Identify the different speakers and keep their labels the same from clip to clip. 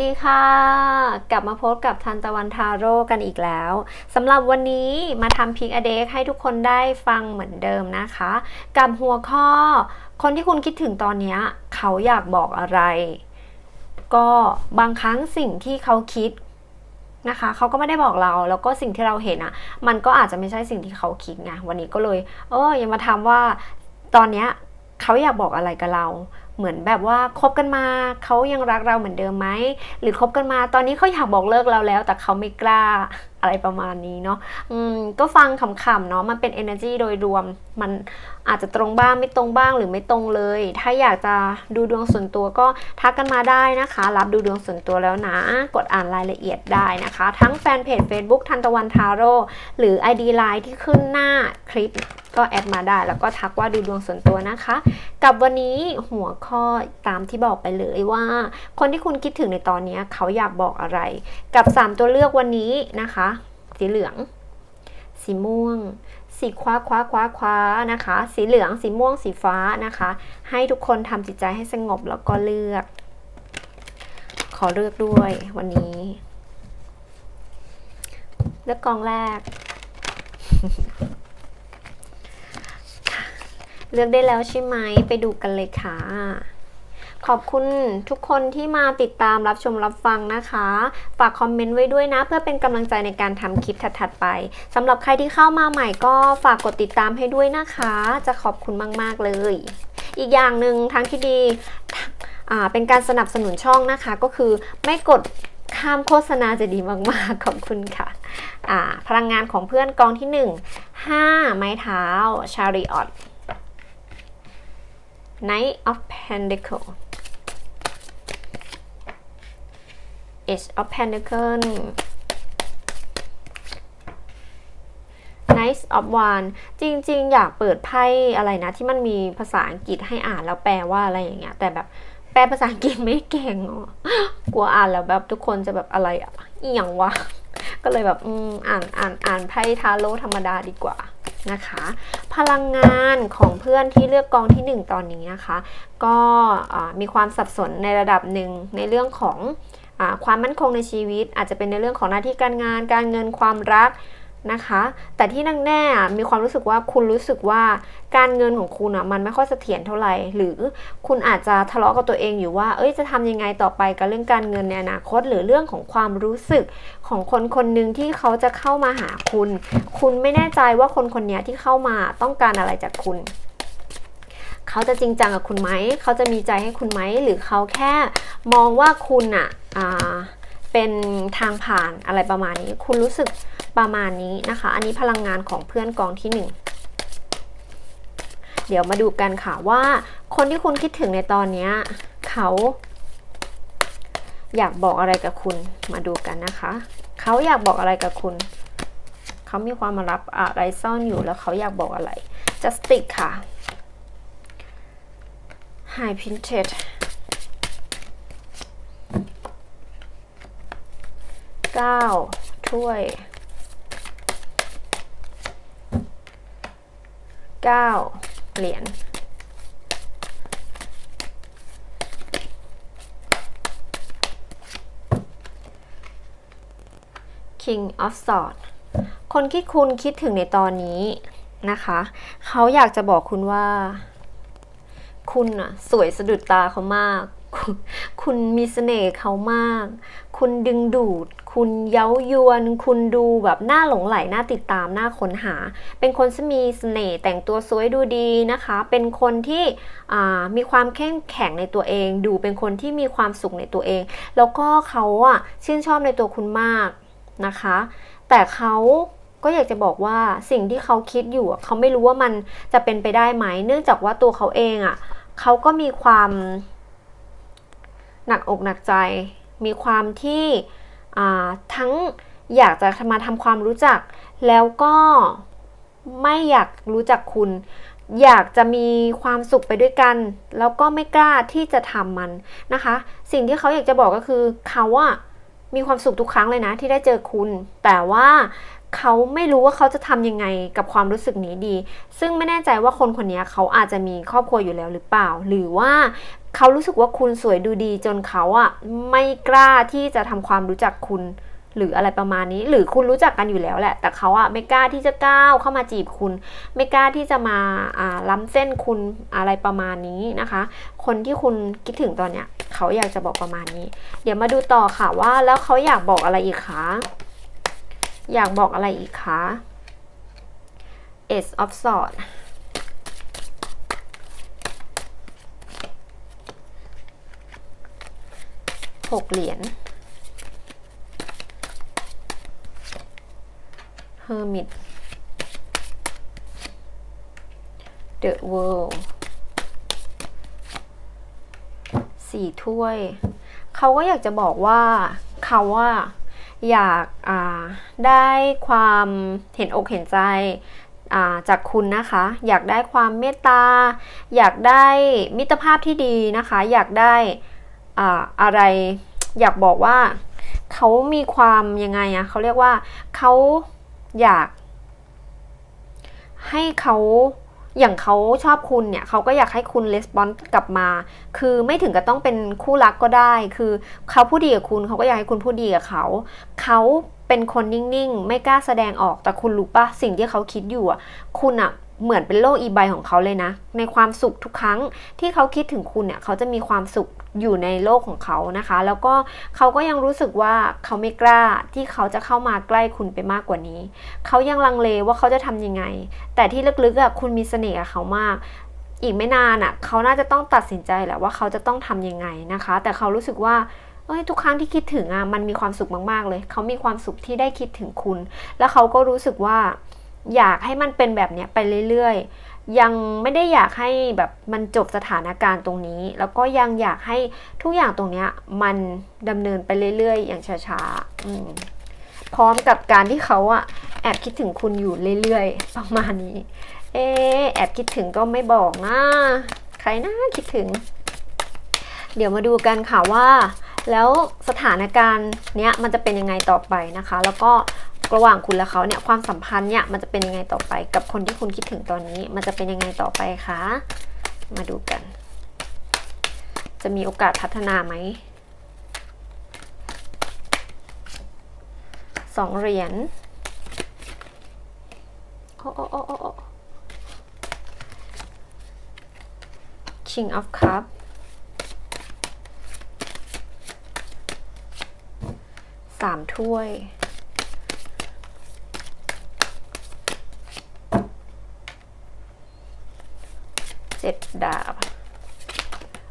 Speaker 1: ดีค่ะ กลับมาพบกับทันตะวันทาโร่กันอีกแล้วสำหรับวันนี้มาทำพิกอเด็กให้ทุกคนได้ฟังเหมือนเดิมนะคะ กับหัวข้อ คนที่คุณคิดถึงตอนนี้เขาอยากบอกอะไร ก็บางครั้งสิ่งที่เขาคิดนะคะเขาก็ไม่ได้บอกเราแล้วก็สิ่งที่เราเห็นอะ่ะ มันก็อาจจะไม่ใช่สิ่งที่เขาคิดไงวันนี้ก็เลย เออยังมาทำว่าตอนเนี้ยเขาอยากบอกอะไรกับเรา เหมือนแบบว่าคบกันมาเขายังรักเราเหมือนเดิมไหมหรือคบกันมาตอนนี้เขาอยากบอกเลิกเราแล้ว แต่เขาไม่กล้าอะไรประมาณนี้เนาะอืมก็ฟังขำๆเนาะมันเป็น energy โดยรวม มันอาจจะตรงบ้างไม่ตรงบ้างหรือไม่ตรงเลย ถ้าอยากจะดูดวงส่วนตัวก็ทักกันมาได้นะคะ รับดูดวงส่วนตัวแล้วนะ กดอ่านรายละเอียดได้นะคะ ทั้งแฟนเพจ Facebook ทันตะวันทาโร่หรือ ID Line ที่ขึ้นหน้าคลิป ก็แอดมาได้ แล้วก็ทักว่าดูดวงส่วนตัวนะคะ กับวันนี้หัวข้อตามที่บอกไปเลยว่า คนที่คุณคิดถึงในตอนนี้เขาอยากบอกอะไร กับ 3 ตัวเลือกวันนี้นะคะ สีเหลือง สีม่วง สีคว้าคว้าคว้าคว้านะคะ สีเหลือง สีม่วง สีฟ้านะคะ ให้ทุกคนทำจิตใจให้สงบแล้วก็เลือก ขอเลือกด้วยวันนี้เลือกกองแรก เลือกได้แล้วใช่ไหมไปดูกันเลยค่ะขอบคุณทุกคนที่มาติดตามรับชมรับฟังนะคะ ฝากคอมเมนต์ไว้ด้วยนะ เพื่อเป็นกำลังใจในการทำคลิปถัดๆไปสำหรับใครที่เข้ามาใหม่ก็ฝากกดติดตามให้ด้วยนะคะ จะขอบคุณมากๆเลย อีกอย่างหนึ่งทางที่ดีเป็นการสนับสนุนช่องนะคะ ก็คือไม่กดข้ามโฆษณาจะดีมากๆ ขอบคุณค่ะอ่าพลังงานของเพื่อนกองที่ 1 5 ไม้เท้า Chariot Knight of Pentacle Ace of Pentacle Knight of Wands จริง ๆ อยากเปิดไพ่อะไรนะ ที่มันมีภาษาอังกฤษให้อ่านแล้วแปลว่าอะไรอย่างเงี้ย แต่แบบแปลภาษาอังกฤษไม่เก่งอะกลัวอ่านแล้วแบบทุกคนจะแบบอะไรอะอีหยังวะ ก็เลยแบบอืมอ่านอ่านอ่านไพ่ทาโร่ธรรมดาดีกว่า นะคะ พลังงานของเพื่อนที่เลือกกองที่ 1 ตอนนี้นะคะ ก็มีความสับสนในระดับหนึ่งในเรื่องของอความมั่นคงในชีวิต อาจจะเป็นในเรื่องของหน้าที่การงาน การเงินความรัก นะคะ แต่ที่นั่งแน่มีความรู้สึกว่าคุณรู้สึกว่าการเงินของคุณอะมันไม่ค่อยเสถียรเท่าไหร่ หรือคุณอาจจะทะเลาะกับตัวเองอยู่ว่า เอ้ยจะทำยังไงต่อไปกับเรื่องการเงินในอนาคต หรือเรื่องของความรู้สึกของคนคนหนึ่งที่เขาจะเข้ามาหาคุณ คุณไม่แน่ใจว่าคนคนนี้ที่เข้ามาต้องการอะไรจากคุณเขาจะจริงจังกับคุณไหม เขาจะมีใจให้คุณไหม หรือเขาแค่มองว่าคุณอะเป็นทางผ่านอะไรประมาณนี้ คุณรู้สึก ประมาณนี้นะคะ อันนี้พลังงานของเพื่อนกองที่ 1 เดี๋ยวมาดูกันค่ะว่า คนที่คุณคิดถึงในตอนนี้เขา อยากบอกอะไรกับคุณมาดูกันนะคะ เขาอยากบอกอะไรกับคุณ เขามีความมารับอะไรซ่อนอยู่แล้วเขาอยากบอกอะไร justice ค่ะ high printed เก้าถ้วย เก้าเหรียญ King of Sword คนที่คุณคิดถึงในตอนนี้นะคะ เขาอยากจะบอกคุณว่า คุณอะสวยสะดุดตาเขามาก คุณมีเสน่ห์เขามาก คุณดึงดูด คุณเย้ายวน คุณดูแบบหน่าหลงไหลหน่าติดตามหน่าค้นหา เป็นคนที่มีเสน่ห์แต่งตัวสวยดูดีนะคะ เป็นคนที่มีความเข้มแข็งในตัวเอง ดูเป็นคนที่มีความสุขในตัวเอง แล้วก็เขาอะชื่นชอบในตัวคุณมากนะคะ แต่เขาก็อยากจะบอกว่าสิ่งที่เขาคิดอยู่เขาไม่รู้ว่ามันจะเป็นไปได้ไหม เนื่องจากว่าตัวเขาเองอะเขาก็มีความ หนักอกหนักใจ มีความที่ทั้งอยากจะมาทำความรู้จัก แล้วก็ไม่อยากรู้จักคุณ อยากจะมีความสุขไปด้วยกัน แล้วก็ไม่กล้าที่จะทำมันนะคะ สิ่งที่เขาอยากจะบอกก็คือเขาอะมีความสุขทุกครั้งเลยนะที่ได้เจอคุณ แต่ว่าเขาไม่รู้ว่าเขาจะทำยังไงกับความรู้สึกนี้ดี ซึ่งไม่แน่ใจว่าคนคนนี้เขาอาจจะมีครอบครัวอยู่แล้วหรือเปล่า หรือว่า เขารู้สึกว่าคุณสวยดูดีจนเขาอะไม่กล้าที่จะทำความรู้จักคุณ หรืออะไรประมาณนี้ หรือคุณรู้จักกันอยู่แล้วแหละ แต่เขาอะไม่กล้าที่จะก้าวเข้ามาจีบคุณ ไม่กล้าที่จะมาอ่าล้ำเส้นคุณอะไรประมาณนี้นะคะ คนที่คุณคิดถึงตอนเนี้ยเขาอยากจะบอกประมาณนี้ เดี๋ยวมาดูต่อค่ะว่าแล้วเขาอยากบอกอะไรอีกคะอยากบอกอะไรอีกคะ Ace of Swords หกเหรียญ Hermit The World สี่ถ้วย เขาก็อยากจะบอกว่าเขาว่าอยากาได้ความเห็นอกเห็นใจาจากคุณนะคะ อยากได้ความเมตตา อยากได้มิตรภาพที่ดีนะคะ อยากได้ อ่าอะไรอยากบอกว่าเขามีความยังไงอะเขาเรียกว่าเขาอยาก ให้เขาอย่างเขาชอบคุณเนี่ยเขาก็อยากให้คุณレスปอนส์กลับมา คือไม่ถึงกับต้องเป็นคู่รักก็ได้ คือเขาพูดดีกับคุณเขาก็อยากให้คุณพูดดีกับเขาเขาเป็นคนนิ่งๆ ไม่กล้าแสดงออกแต่คุณรู้ปะสิ่งที่เขาคิดอยู่อะคุณอะ เหมือนเป็นโลกอีใบของเขาเลยนะ ในความสุขทุกครั้งที่เขาคิดถึงคุณเนี่ย เขาจะมีความสุขอยู่ในโลกของเขานะคะ แล้วก็เขาก็ยังรู้สึกว่าเขาไม่กล้าที่เขาจะเข้ามาใกล้คุณไปมากกว่านี้ เขายังลังเลว่าเขาจะทำยังไง แต่ที่ลึกๆอะคุณมีเสน่ห์กับเขามากอีกไม่นานอะเขาน่าจะต้องตัดสินใจแหละว่าเขาจะต้องทำยังไงนะคะ แต่เขารู้สึกว่าเอ้ยทุกครั้งที่คิดถึงอะมันมีความสุขมากๆเลย เขามีความสุขที่ได้คิดถึงคุณ แล้วเขาก็รู้สึกว่า อยากให้มันเป็นแบบเนี้ยไปเรื่อยๆ ยังไม่ได้อยากให้แบบมันจบสถานการณ์ตรงนี้ แล้วก็ยังอยากให้ทุกอย่างตรงเนี้ยมันดำเนินไปเรื่อยๆ อย่างช้าๆพร้อมกับการที่เขาอะแอบคิดถึงคุณอยู่เรื่อยๆ ประมาณนี้ เอแอบคิดถึงก็ไม่บอกนะใครนะคิดถึง เดี๋ยวมาดูกันค่ะว่า แล้วสถานการณ์เนี้ยมันจะเป็นยังไงต่อไปนะคะ แล้วก็ ระหว่างคุณและเขาเนี่ยความสัมพันธ์เนี่ยมันจะเป็นยังไงต่อไป กับคนที่คุณคิดถึงตอนนี้ มันจะเป็นยังไงต่อไปคะมาดูกัน จะมีโอกาสพัฒนาไหมสองเหรียญโอ้โอ้โอ้โอ้โอ King of Cup สามถ้วย เจ็ดดาบ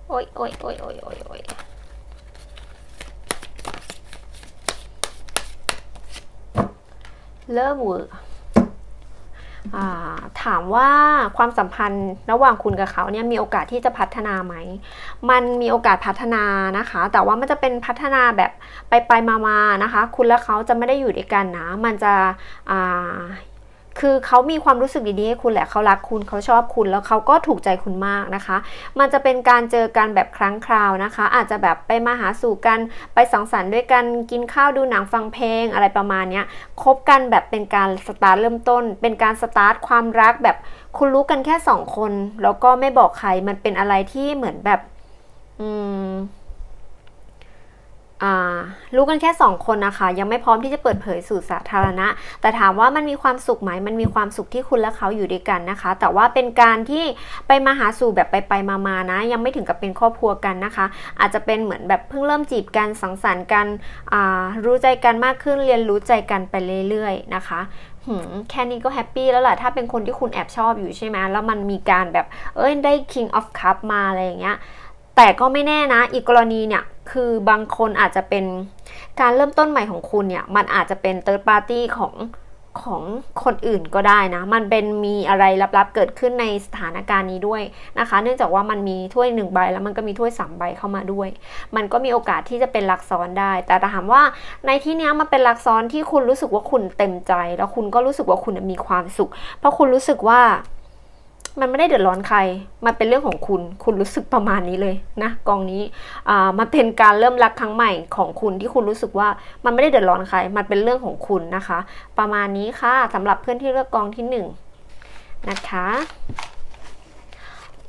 Speaker 1: โอ้ยโอ้ยโอ้ยโอ้ยโอ้ยโอ้ยเริ่มเวอร์ถามว่าความสัมพันธ์ระหว่างคุณกับเขาเนี่ยมีโอกาสที่จะพัฒนาไหม มันมีโอกาสพัฒนานะคะ แต่ว่ามันจะเป็นพัฒนาแบบไปไปมามานะคะ คุณและเขาจะไม่ได้อยู่ด้วยกันนะ มันจะ คือเขามีความรู้สึกดีๆให้คุณแหละเขารักคุณเขาชอบคุณแล้วเขาก็ถูกใจคุณมากนะคะ มันจะเป็นการเจอกันแบบครั้งคราวนะคะ อาจจะแบบไปมาหาสู่กันไปสังสรรค์ด้วยกันกินข้าวดูหนังฟังเพลงอะไรประมาณนี้คบกันแบบเป็นการสตาร์ทเริ่มต้น เป็นการสตาร์ทความรักแบบคุณรู้กันแค่สองคน แล้วก็ไม่บอกใครมันเป็นอะไรที่เหมือนแบบ อืม รู้กันแค่สองคนนะคะ ยังไม่พร้อมที่จะเปิดเผยสู่สาธารณะ แต่ถามว่ามันมีความสุขไหมมันมีความสุขที่คุณและเขาอยู่ด้วยกันนะคะ แต่ว่าเป็นการที่ไปมาหาสู่แบบไปไปมามานะ ยังไม่ถึงกับเป็นครอบครัวกันนะคะ อาจจะเป็นเหมือนแบบเพิ่งเริ่มจีบกันสังสรรค์กันรู้ใจกันมากขึ้นเรียนรู้ใจกันไปเรื่อยๆนะคะหืมแค่นี้ก็แฮปปี้แล้วแหละถ้าเป็นคนที่คุณแอบชอบอยู่ใช่ไหมแล้วมันมีการแบบเอ้ยได้ King of Cup มาอะไรอย่างเงี้ยแต่ก็ไม่แน่นะ อีกกรณีเนี่ย คือบางคนอาจจะเป็นการเริ่มต้นใหม่ของคุณเนี่ย มันอาจจะเป็น third party ของของคนอื่นก็ได้นะ มันเป็นมีอะไรลับๆเกิดขึ้นในสถานการณ์นี้ด้วยนะคะ เนื่องจากว่ามันมีถ้วยหนึ่งใบแล้วมันก็มีถ้วยสามใบเข้ามาด้วย มันก็มีโอกาสที่จะเป็นลักซ้อนได้ แต่ถามว่าในที่นี้มันเป็นลักซ้อนที่คุณรู้สึกว่าคุณเต็มใจ แล้วคุณก็รู้สึกว่าคุณมีความสุข เพราะคุณรู้สึกว่า มันไม่ได้เดือดร้อนใคร มันเป็นเรื่องของคุณ คุณรู้สึกประมาณนี้เลยนะกองนี้อ่ามันเป็นการเริ่มรักครั้งใหม่ของคุณที่คุณรู้สึกว่ามันไม่ได้เดือดร้อนใคร มันเป็นเรื่องของคุณนะคะ ประมาณนี้ค่ะสำหรับเพื่อนที่เลือกกองที่หนึ่งนะคะ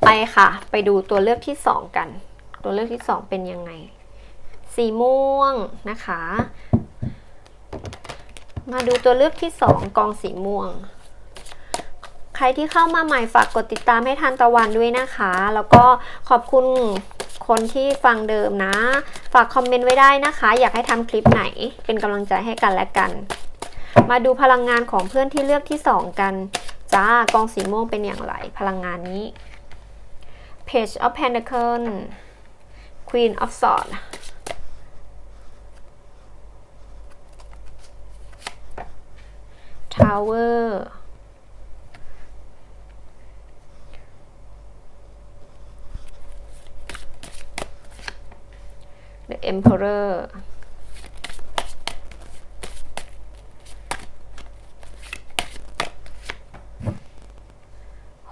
Speaker 1: ไปค่ะ ไปดูตัวเลือกที่สองกัน ตัวเลือกที่สองเป็นยังไง สีม่วงนะคะ มาดูตัวเลือกที่สองกองสีม่วง รที่เข้ามาใหม่ฝากกดติดตามให้ทันตะวันด้วยนะคะ แล้วก็ขอบคุณคนที่ฟังเดิมนะ ฝากคอมเมนต์ไว้ได้นะคะ อยากให้ทำคลิปไหน เป็นกำลังใจให้กันและกัน มาดูพลังงานของเพื่อนที่เลือกที่สองกันจ้ากองสีม่วงเป็นอย่างไร พลังงานนี้ Page of Pentacle Queen of Swords Tower The Emperor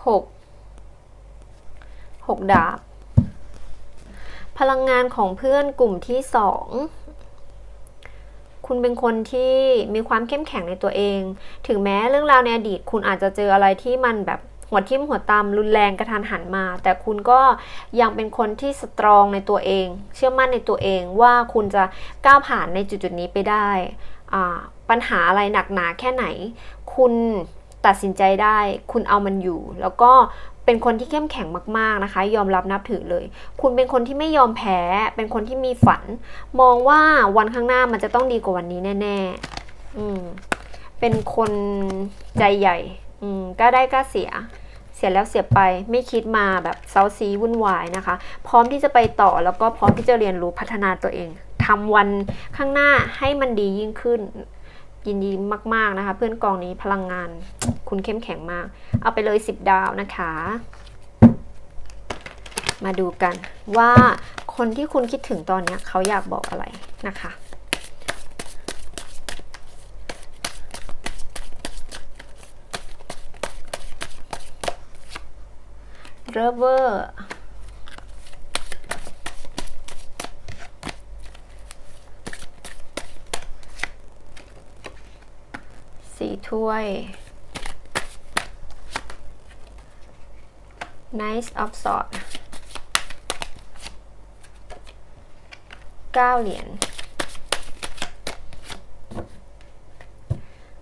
Speaker 1: หกหกดาบ พลังงานของเพื่อนกลุ่มที่สองคุณเป็นคนที่มีความเข้มแข็งในตัวเอง ถึงแม้เรื่องราวในอดีต คุณอาจจะเจออะไรที่มันแบบ หัวทิ่มหัวตามรุนแรงกระทันหันมา แต่คุณก็ยังเป็นคนที่สตรองในตัวเอง เชื่อมั่นในตัวเองว่าคุณจะก้าวผ่านในจุดๆนี้ไปได้ปัญหาอะไรหนักหนาแค่ไหน คุณตัดสินใจได้ คุณเอามันอยู่ แล้วก็เป็นคนที่เข้มแข็งมาก ๆนะคะ ยอมรับนับถือเลย คุณเป็นคนที่ไม่ยอมแพ้ เป็นคนที่มีฝัน มองว่าวันข้างหน้ามันจะต้องดีกว่าวันนี้แน่ ๆ อืมเป็นคนใจใหญ่ อืมกล้าได้กล้าเสีย สียแล้วเสียไปไม่คิดมาแบบเซาซีวุ่นวายนะคะ พร้อมที่จะไปต่อแล้วก็พร้อมที่จะเรียนรู้พัฒนาตัวเองทำวันข้างหน้าให้มันดียิ่งขึ้น ยินดีมาก ๆนะคะ เพื่อนกองนี้พลังงาน คุณเข้มแข็งมาก เอาไปเลย 10 ดาวนะคะ มาดูกันว่าคนที่คุณคิดถึงตอนนี้เขาอยากบอกอะไรนะคะ เรเวอร์ สี่ถ้วย Nice of Swords เก้าเหรียญ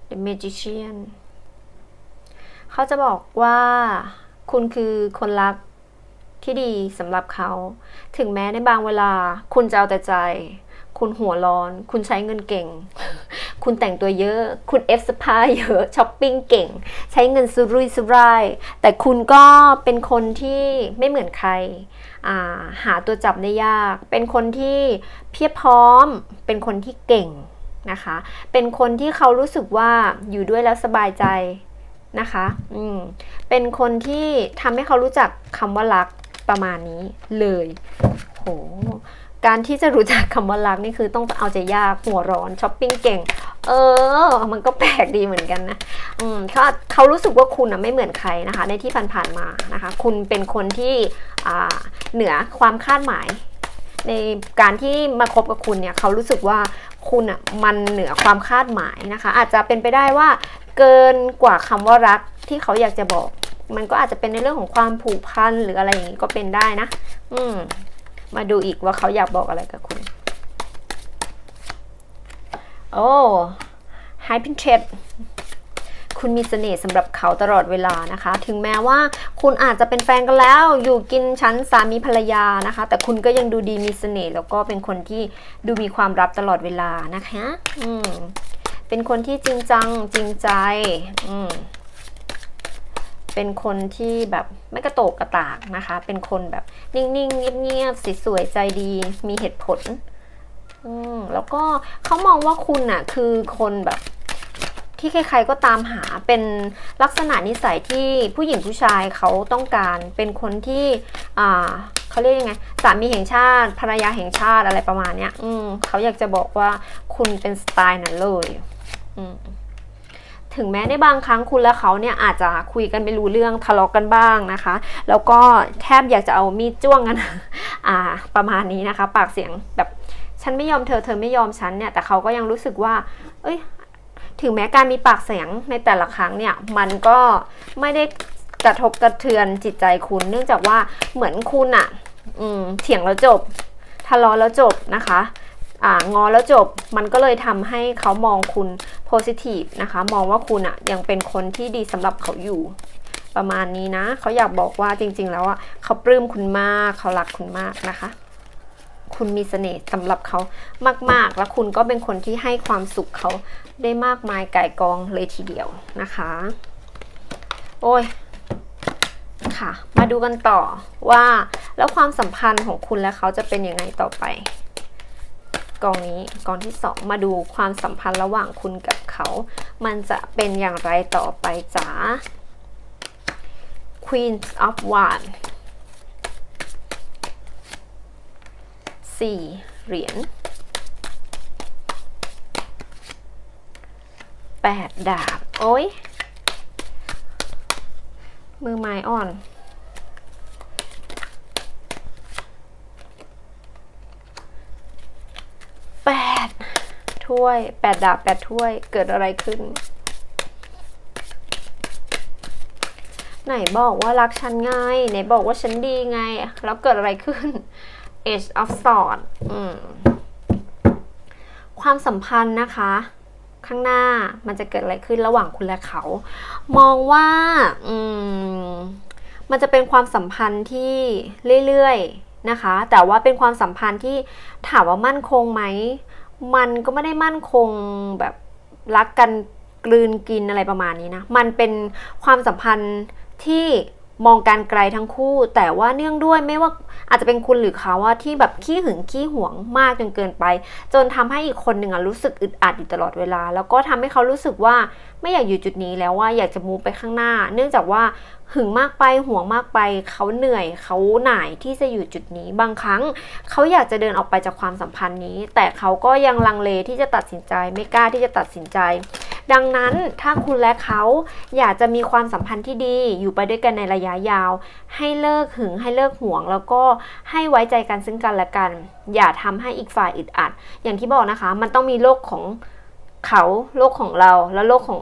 Speaker 1: The Magician เขาจะบอกว่า คุณคือคนรักที่ดีสำหรับเขา ถึงแม้ในบางเวลา คุณจะเอาแต่ใจ คุณหัวร้อน คุณใช้เงินเก่ง คุณแต่งตัวเยอะ คุณเอฟสปาเยอะช้อปปิ้งเก่ง ใช้เงินสุรุ่ยสุร่าย แต่คุณก็เป็นคนที่ไม่เหมือนใคราหาตัวจับได้ยาก เป็นคนที่เพียบพร้อม เป็นคนที่เก่งนะคะ เป็นคนที่เขารู้สึกว่าอยู่ด้วยแล้วสบายใจ นะคะอืมเป็นคนที่ทำให้เขารู้จักคำว่ารักประมาณนี้เลยโหการที่จะรู้จักคำว่ารักนี่คือต้องเอาใจยากหัวร้อนช้อปปิ้งเก่ง เออ มันก็แปลกดีเหมือนกันนะ อืมเขาเขารู้สึกว่าคุณอะไม่เหมือนใครนะคะ ในที่ผ่านๆมานะคะ คุณเป็นคนที่อ่าเหนือความคาดหมาย ในการที่มาคบกับคุณเนี่ย เขารู้สึกว่าคุณอะมันเหนือความคาดหมายนะคะ อาจจะเป็นไปได้ว่า เกินกว่าคำว่ารักที่เขาอยากจะบอก มันก็อาจจะเป็นในเรื่องของความผูกพันหรืออะไรอย่างนี้ก็เป็นได้นะ อืม มาดูอีกว่าเขาอยากบอกอะไรกับคุณ โอ้ไฮพินเทสคุณมีเสน่ห์สำหรับเขาตลอดเวลานะคะ ถึงแม้ว่าคุณอาจจะเป็นแฟนกันแล้ว อยู่กินชั้นสามีภรรยานะคะ แต่คุณก็ยังดูดีมีเสน่ห์แล้วก็เป็นคนที่ดูมีความรับตลอดเวลานะคะ อืม เป็นคนที่จริงจังจริงใจ อืม เป็นคนที่แบบไม่กระโตกกระตากนะคะ เป็นคนแบบนิ่งๆเงียบๆสวยๆใจดี มีเหตุผล อืม แล้วก็เขามองว่าคุณน่ะ คือคนแบบที่ใครๆก็ตามหาเป็นลักษณะนิสัยที่ผู้หญิงผู้ชายเขาต้องการ เป็นคนที่อ่าเขาเรียกยังไงสามีแห่งชาติ ภรรยาแห่งชาติอะไรประมาณเนี้ย อืมเขาอยากจะบอกว่าคุณเป็นสไตล์นั้นเลย ถึงแม้ในบางครั้งคุณและเขาเนี่ยอาจจะคุยกันไม่รู้เรื่องทะเลาะกันบ้างนะคะ แล้วก็แทบอยากจะเอามีดจ้วงกันอ่าประมาณนี้นะคะ ปากเสียงแบบฉันไม่ยอมเธอเธอไม่ยอมฉันเนี่ยแต่เขาก็ยังรู้สึกว่า เอ้ยถึงแม้การมีปากเสียงในแต่ละครั้งเนี่ยมันก็ไม่ได้กระทบกระเทือนจิตใจคุณ เนื่องจากว่าเหมือนคุณอะเถียงแล้วจบทะเลาะแล้วจบนะคะ งอแล้วจบมันก็เลยทำให้เขามองคุณ positive นะคะ มองว่าคุณอะยังเป็นคนที่ดีสำหรับเขาอยู่ ประมาณนี้นะ เขาอยากบอกว่าจริง ๆ แล้วอะเขาปลื้มคุณมากเขารักคุณมากนะคะ คุณมีเสน่ห์สำหรับเขามาก ๆ แล้วคุณก็เป็นคนที่ให้ความสุขเขาได้มากมายไก่กองเลยทีเดียวนะคะ โอ้ยค่ะ มาดูกันต่อว่าแล้วความสัมพันธ์ของคุณและเขาจะเป็นยังไงต่อไป กองนี้กองที่สองมาดูความสัมพันธ์ระหว่างคุณกับเขา มันจะเป็นอย่างไรต่อไปจ๋า Queen of Wands สี่เหรียญแปดดาบ โอ้ยมือไม้อ่อน แปด ถ้วยแปดดาบแปดถ้วยเกิดอะไรขึ้น ไหนบอกว่ารักฉันไงไหนบอกว่าฉันดีไง แล้วเกิดอะไรขึ้น Age of Swords ความสัมพันธ์นะคะ ข้างหน้ามันจะเกิดอะไรขึ้นระหว่างคุณและเขา มองว่าอืมมันจะเป็นความสัมพันธ์ที่เรื่อยๆนะคะ แต่ว่าเป็นความสัมพันธ์ที่ถามว่ามั่นคงไหม มันก็ไม่ได้มั่นคงแบบรักกันกลืนกินอะไรประมาณนี้นะ มันเป็นความสัมพันธ์ที่มองการไกลทั้งคู่ แต่ว่าเนื่องด้วยไม่ว่าอาจจะเป็นคุณหรือเขาว่าที่แบบขี้หึงขี้หวงมากจนเกินไป จนทำให้อีกคนหนึ่งอะรู้สึกอึดอัดอยู่ตลอดเวลา แล้วก็ทำให้เขารู้สึกว่าไม่อยากอยู่จุดนี้แล้วว่าอยากจะมูฟไปข้างหน้า เนื่องจากว่า หึงมากไปห่วงมากไปเขาเหนื่อยเขาหน่ายที่จะอยู่จุดนี้บางครั้งเขาอยากจะเดินออกไปจากความสัมพันธ์นี้ แต่เขาก็ยังลังเลที่จะตัดสินใจไม่กล้าที่จะตัดสินใจ ดังนั้นถ้าคุณและเขาอยากจะมีความสัมพันธ์ที่ดีอยู่ไปด้วยกันในระยะยาว ให้เลิกหึงให้เลิกห่วง แล้วก็ให้ไว้ใจกันซึ่งกันและกัน อย่าทำให้อีกฝ่ายอึดอัด อย่างที่บอกนะคะ มันต้องมีโลกของเขาโลกของเราแล้วโลกของ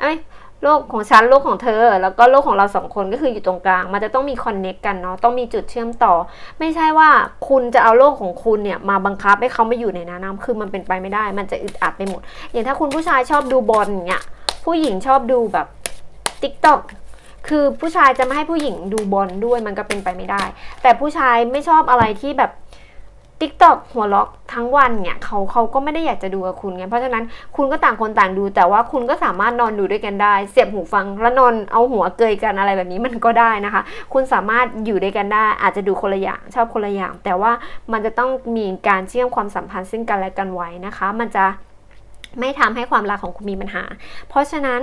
Speaker 1: เอ้ย โลกของฉันโลกของเธอ แล้วก็โลกของเราสองคนก็คืออยู่ตรงกลาง มันจะต้องมีคอนเน็กกันเนาะต้องมีจุดเชื่อมต่อ ไม่ใช่ว่าคุณจะเอาโลกของคุณเนี่ยมาบังคับให้เขาไม่อยู่ในนั้นนะคือมันเป็นไปไม่ได้ มันจะอึดอัดไปหมด อย่างถ้าคุณผู้ชายชอบดูบอลเนี่ยผู้หญิงชอบดูแบบติ๊กต็อกคือผู้ชายจะไม่ให้ผู้หญิงดูบอลด้วยมันก็เป็นไปไม่ได้ แต่ผู้ชายไม่ชอบอะไรที่แบบ ติ๊กต็อกหัวล็อกทั้งวันเนี่ยเขาเขาก็ไม่ได้อยากจะดูกับคุณไงเพราะฉะนั้นคุณก็ต่างคนต่างดู แต่ว่าคุณก็สามารถนอนดูด้วยกันได้ เสียบหูฟังแล้วนอนเอาหัวเกยกันอะไรแบบนี้มันก็ได้นะคะ คุณสามารถอยู่ด้วยกันได้ อาจจะดูคนละอย่างชอบคนละอย่าง แต่ว่ามันจะต้องมีการเชื่อมความสัมพันธ์ซึ่งกันและกันไว้นะคะ มันจะ ไม่ทำให้ความรักของคุณมีปัญหา เพราะฉะนั้น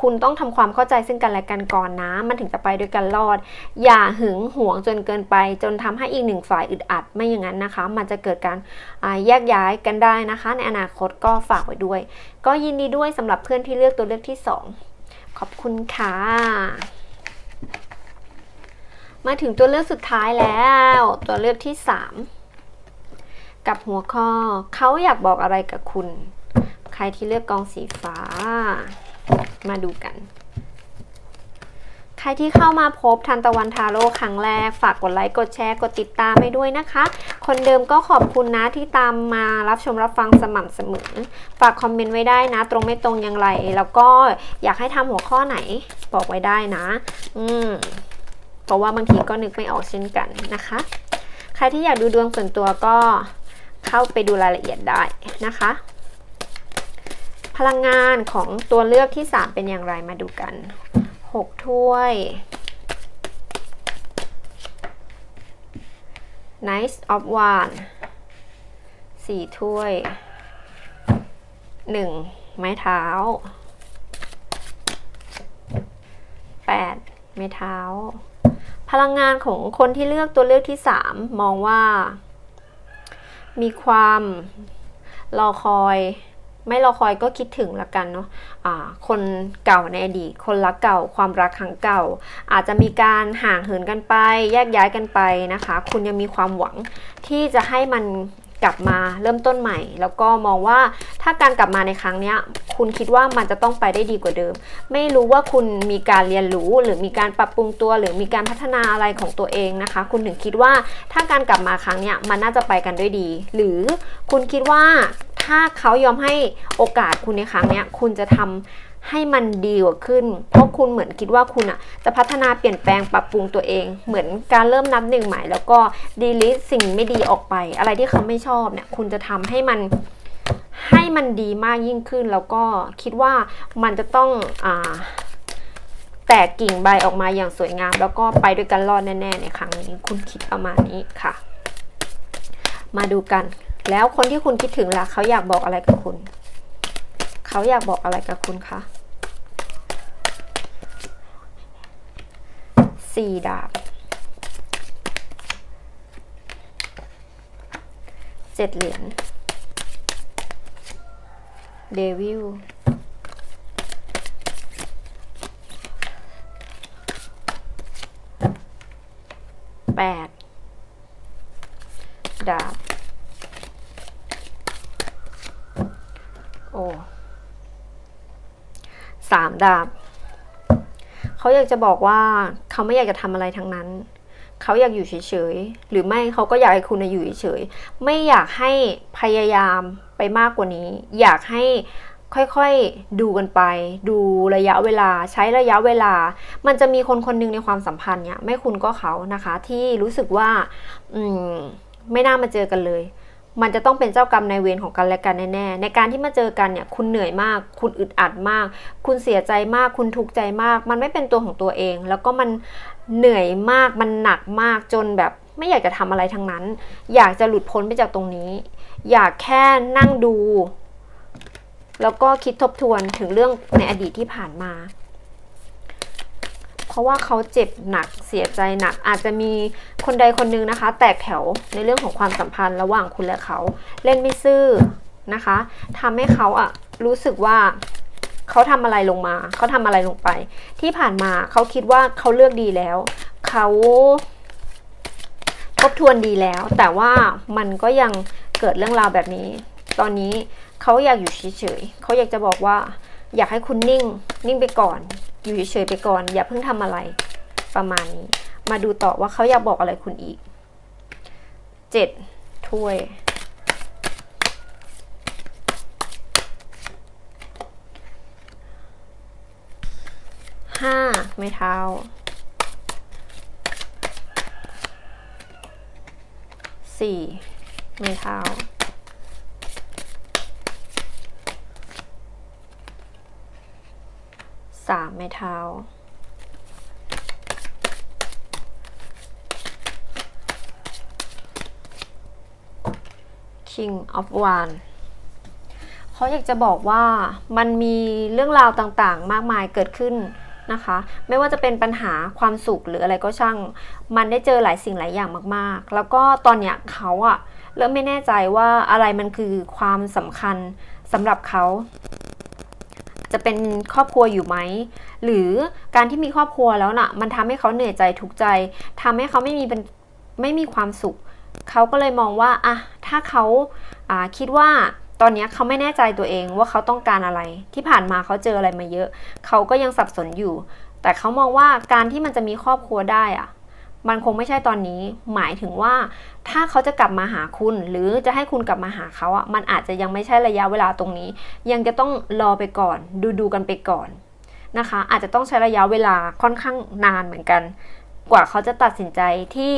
Speaker 1: คุณต้องทำความเข้าใจซึ่งกันและกันก่อนนะ มันถึงจะไปด้วยกันรอด อย่าหึงหวงจนเกินไป จนทำให้อีกหนึ่งฝ่ายอึดอัด ไม่อย่างนั้นนะคะ มันจะเกิดการแยกย้ายกันได้นะคะ ในอนาคตก็ฝากไว้ด้วย ก็ยินดีด้วยสำหรับเพื่อนที่เลือกตัวเลือกที่ 2 ขอบคุณค่ะ มาถึงตัวเลือกสุดท้ายแล้ว ตัวเลือกที่ 3 กับหัวข้อเขาอยากบอกอะไรกับคุณ ครที่เลือกกองสีฟ้า มาดูกัน ใครที่เข้ามาพบทันตะวันทาโร่ครั้งแรก ฝากกดไลค์ กดแชร์ กดติดตามให้ด้วยนะคะ คนเดิมก็ขอบคุณนะที่ตามมารับชมรับฟังสม่ำเสมอ ฝากคอมเมนต์ไว้ได้นะ ตรงไม่ตรงอย่างไร แล้วก็อยากให้ทำหัวข้อไหน บอกไว้ได้นะ อืมเพราะว่าบางทีก็นึกไม่ออกเช่นกันนะคะ ใครที่อยากดูดวงส่วนตัวก็เข้าไปดูรายละเอียดได้นะคะ พลังงานของตัวเลือกที่ 3 เป็นอย่างไรมาดูกัน 6 ถ้วย Knight of Wands 4ถ้วย 1 ไม้เท้า 8 ไม้เท้า พลังงานของคนที่เลือกตัวเลือกที่ 3 มองว่า มีความรอคอย ไม่รอคอยก็คิดถึงละกันเนาะะคนเก่าในอดีต คนรักเก่า ความรักครั้งเก่า อาจจะมีการห่างเหินกันไป แยกย้ายกันไปนะคะ คุณยังมีความหวังที่จะให้มันกลับมาเริ่มต้นใหม่ แล้วก็มองว่าถ้าการกลับมาในครั้งนี้คุณคิดว่ามันจะต้องไปได้ดีกว่าเดิม ไม่รู้ว่าคุณมีการเรียนรู้หรือมีการปรับปรุงตัว หรือมีการพัฒนาอะไรของตัวเองนะคะ คุณถึงคิดว่าถ้าการกลับมาครั้งนี้มันน่าจะไปกันด้วยดี หรือคุณคิดว่า ถ้าเขายอมให้โอกาสคุณในครั้งเนี้ย คุณจะทำให้มันดีกว่าขึ้น เพราะคุณเหมือนคิดว่าคุณอะจะพัฒนาเปลี่ยนแปลงปรับปรุงตัวเอง เหมือนการเริ่มนับหนึ่งใหม่ แล้วก็ดีลิทสิ่งไม่ดีออกไป อะไรที่เขาไม่ชอบเนี่ย คุณจะทำให้มันให้มันดีมากยิ่งขึ้น แล้วก็คิดว่ามันจะต้องอ่าแตกกิ่งใบออกมาอย่างสวยงาม แล้วก็ไปด้วยกันรอดแน่ๆในครั้งนี้ คุณคิดประมาณนี้ค่ะ มาดูกัน แล้วคนที่คุณคิดถึงล่ะเขาอยากบอกอะไรกับคุณ เขาอยากบอกอะไรกับคุณคะสี่ดาบเจ็ดเหรียญเดวิลแปดดาบ โอ้ สามดาบเขาอยากจะบอกว่าเขาไม่อยากจะทำอะไรทั้งนั้น เขาอยากอยู่เฉยๆ หรือไม่เขาก็อยากให้คุณอยู่เฉยๆ ไม่อยากให้พยายามไปมากกว่านี้ อยากให้ค่อยๆ ดูกันไป ดูระยะเวลา ใช้ระยะเวลา มันจะมีคนคนหนึ่งในความสัมพันธ์เนี่ย ไม่คุณก็เขานะคะ ที่รู้สึกว่า อืม ไม่น่ามาเจอกันเลย มันจะต้องเป็นเจ้ากรรมนายเวรของกันและกันแน่ๆในการที่มาเจอกันเนี่ยคุณเหนื่อยมาก คุณอึดอัดมาก คุณเสียใจมาก คุณทุกข์ใจมาก มันไม่เป็นตัวของตัวเอง แล้วก็มันเหนื่อยมากมันหนักมากจนแบบไม่อยากจะทำอะไรทั้งนั้น อยากจะหลุดพ้นไปจากตรงนี้ อยากแค่นั่งดู แล้วก็คิดทบทวนถึงเรื่องในอดีตที่ผ่านมา ราะว่าเขาเจ็บหนักเสียใจหนัก อาจจะมีคนใดคนหนึ่งนะคะ แตกแถวในเรื่องของความสัมพันธ์ระหว่างคุณและเขา เล่นไม่ซื่อนะคะทำให้เขาอะรู้สึกว่าเขาทำอะไรลงมา เขาทำอะไรลงไป ที่ผ่านมาเขาคิดว่าเขาเลือกดีแล้ว เขาทบทวนดีแล้ว แต่ว่ามันก็ยังเกิดเรื่องราวแบบนี้ ตอนนี้เขาอยากอยู่เฉยๆเขาอยากจะบอกว่า อยากให้คุณนิ่ง นิ่งไปก่อน อยู่เฉยๆไปก่อน อย่าเพิ่งทำอะไรประมาณนี้ มาดูต่อว่าเขาอยากบอกอะไรคุณอีกเจ็ดถ้วยห้าไม้เท้าสี่ไม้เท้า สามไม้เท้า King of Wands เขาอยากจะบอกว่ามันมีเรื่องราวต่างๆ มากมายเกิดขึ้นนะคะ ไม่ว่าจะเป็นปัญหาความสุขหรืออะไรก็ช่าง มันได้เจอหลายสิ่งหลายอย่างมากๆ แล้วก็ตอนเนี้ยเขาอะเริ่มไม่แน่ใจว่าอะไรมันคือความสำคัญสำหรับเขา จะเป็นครอบครัวอยู่ไหม หรือการที่มีครอบครัวแล้วน่ะ มันทำให้เขาเหนื่อยใจทุกใจทำให้เขาไม่มีเป็นไม่มีความสุข เขาก็เลยมองว่าอะถ้าเขาาคิดว่าตอนนี้เขาไม่แน่ใจตัวเองว่าเขาต้องการอะไร ที่ผ่านมาเขาเจออะไรมาเยอะ เขาก็ยังสับสนอยู่ แต่เขามองว่าการที่มันจะมีครอบครัวได้อะ มันคงไม่ใช่ตอนนี้ หมายถึงว่า ถ้าเขาจะกลับมาหาคุณ หรือจะให้คุณกลับมาหาเขาอะ มันอาจจะยังไม่ใช่ระยะเวลาตรงนี้ ยังจะต้องรอไปก่อน ดูดูกันไปก่อนนะคะ อาจจะต้องใช้ระยะเวลาค่อนข้างนานเหมือนกัน กว่าเขาจะตัดสินใจที่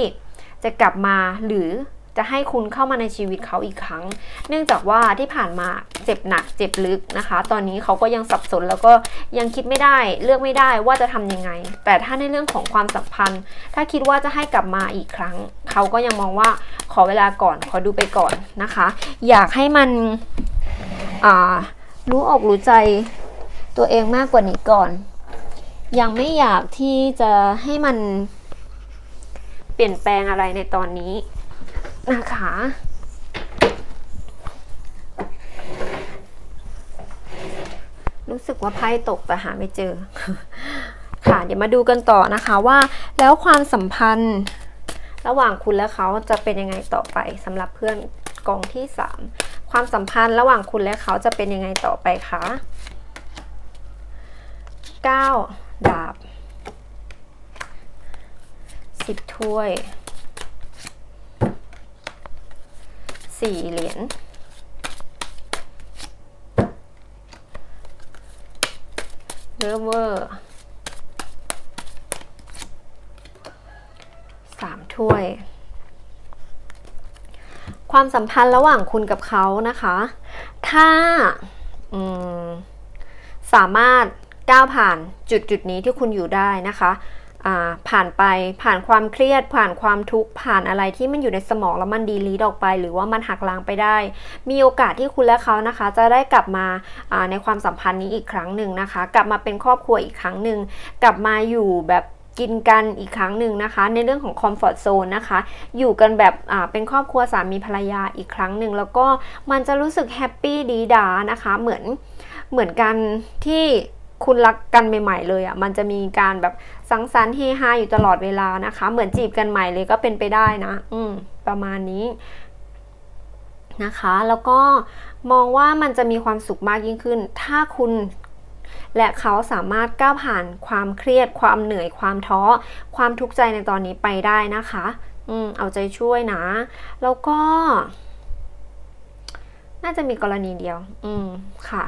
Speaker 1: จะกลับมาหรือ จะให้คุณเข้ามาในชีวิตเขาอีกครั้ง เนื่องจากว่าที่ผ่านมาเจ็บหนักเจ็บลึกนะคะ ตอนนี้เขาก็ยังสับสนแล้วก็ยังคิดไม่ได้เลือกไม่ได้ว่าจะทำยังไง แต่ถ้าในเรื่องของความสัมพันธ์ ถ้าคิดว่าจะให้กลับมาอีกครั้ง เขาก็ยังมองว่าขอเวลาก่อนขอดูไปก่อนนะคะ อยากให้มันอ่ารู้อกรู้ใจตัวเองมากกว่านี้ก่อน ยังไม่อยากที่จะให้มันเปลี่ยนแปลงอะไรในตอนนี้ นะคะ รู้สึกว่าไพ่ตกแต่หาไม่เจอ ค่ะ เดี๋ยวมาดูกันต่อนะคะว่า แล้วความสัมพันธ์ระหว่างคุณและเขาจะเป็นยังไงต่อไปสำหรับเพื่อนกองที่ 3 ความสัมพันธ์ระหว่างคุณและเขาจะเป็นยังไงต่อไปคะ9 ดาบ 10 ถ้วย 4เหรียญเลเวอร์สามถ้วย ความสัมพันธ์ระหว่างคุณกับเขานะคะ ถ้าสามารถก้าวผ่านจุดจุดนี้ที่คุณอยู่ได้นะคะ ผ่านไปผ่านความเครียด ผ่านความทุกข์ผ่านอะไรที่มันอยู่ในสมองแล้วมันดีลีดออกไป หรือว่ามันหักล้างไปได้ มีโอกาสที่คุณและเขานะคะ จะได้กลับมาในความสัมพันธ์นี้อีกครั้งหนึ่งนะคะ กลับมาเป็นครอบครัวอีกครั้งหนึ่งกลับมาอยู่แบบกินกันอีกครั้งหนึ่งนะคะ ในเรื่องของคอมฟอร์ z โซนนะคะ อยู่กันแบบเป็นครอบครัวสามีภรรยาอีกครั้งหนึ่งแล้วก็มันจะรู้สึกแฮปปี้ดีดานะคะเหมือนเหมือนกันที่ คุณรักกันใหม่ ๆ เลยอะ่ะมันจะมีการแบบสังสรรค์เฮฮาอยู่ตลอดเวลานะคะ เหมือนจีบกันใหม่เลยก็เป็นไปได้นะ อืม ประมาณนี้นะคะ แล้วก็มองว่ามันจะมีความสุขมากยิ่งขึ้น ถ้าคุณและเขาสามารถก้าวผ่านความเครียด ความเหนื่อยความท้อ ความทุกข์ใจในตอนนี้ไปได้นะคะ อืม เอาใจช่วยนะ แล้วก็ น่าจะมีกรณีเดียว อืม ค่ะ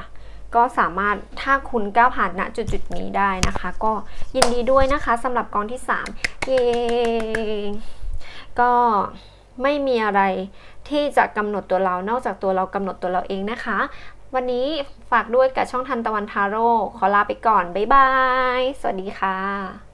Speaker 1: ก็สามารถถ้าคุณก้าวผ่านณจุดจุดนี้ได้นะคะ ก็ยินดีด้วยนะคะสำหรับกองที่ 3 เย้ก็ไม่มีอะไรที่จะกำหนดตัวเรา นอกจากตัวเรากำหนดตัวเราเองนะคะ วันนี้ฝากด้วยกับช่องทันตะวันทาโร่ขอลาไปก่อน บ๊ายบาย สวัสดีค่ะ